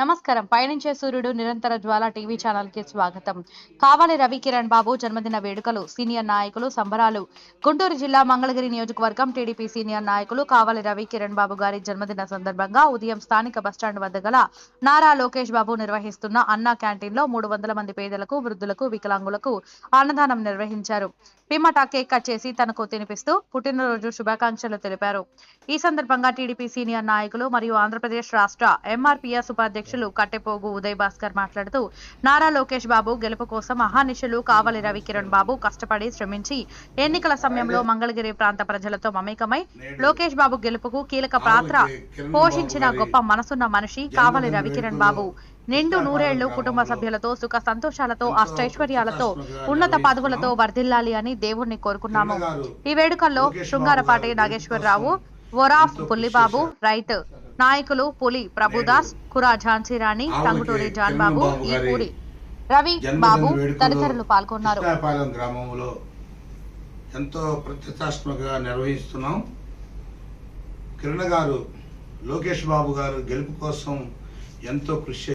నమస్కారం. పయనించే సూర్యుడు నిరంతర జ్వాల టీవీ ఛానల్కి స్వాగతం. కావాలి రవి కిరణ్ బాబు జన్మదిన వేడుకలు. సీనియర్ నాయకులు సంబరాలు. గుంటూరు జిల్లా మంగళగిరి నియోజకవర్గం టీడీపీ సీనియర్ నాయకులు కావాలి రవి కిరణ్ బాబు గారి జన్మదిన సందర్భంగా ఉదయం స్థానిక బస్టాండ్ వద్ద గల నారా లోకేష్ బాబు నిర్వహిస్తున్న అన్నా క్యాంటీన్లో మూడు వందల మంది పేదలకు వృద్ధులకు వికలాంగులకు అన్నదానం నిర్వహించారు. పిమ్మట కేక్ కట్ చేసి తనకు తినిపిస్తూ పుట్టినరోజు శుభాకాంక్షలు తెలిపారు. ఈ సందర్భంగా టీడీపీ సీనియర్ నాయకులు మరియు ఆంధ్రప్రదేశ్ రాష్ట్ర ఎంఆర్పీఎస్ ఉపాధ్యక్షులు కట్టెపోగు ఉదయ్ భాస్కర్ మాట్లాడుతూ నారా లోకేష్ బాబు గెలుపు కోసం అహానిశలు కావలి రవి కిరణ్ బాబు కష్టపడి శ్రమించి ఎన్నికల సమయంలో మంగళగిరి ప్రాంత ప్రజలతో మమేకమై లోకేష్ బాబు గెలుపుకు కీలక పాత్ర పోషించిన గొప్ప మనసున్న మనిషి కావలి రవి కిరణ్ బాబు. నిండు నూరేళ్ళు కుటుంబ సభ్యులతో సుఖ సంతోషాలతో అష్టైశ్వర్యాలతో ఉన్నత పదవులతో వర్ధిల్లాలి అని దేవుణ్ణి కోరుకున్నాము. ఈ వేడుకల్లో శృంగారపాటి నాగేశ్వరరావు వరాఫ్ పుల్లిబాబు రైత్ నాయకులు పులి ప్రభుదాస్ కురా ఝాన్సీరాణి టంగుటూరి జాన్ బాబు ఈ పూరి రవి బాబు తదితరులు పాల్గొన్నారు. గ్రామంలో ఎంతో ప్రతిష్టాత్మకంగా నిర్వహిస్తున్నాం. కిరణ్ గారు లోకేష్ బాబు గారు గెలుపు కోసం ఎంతో కృషి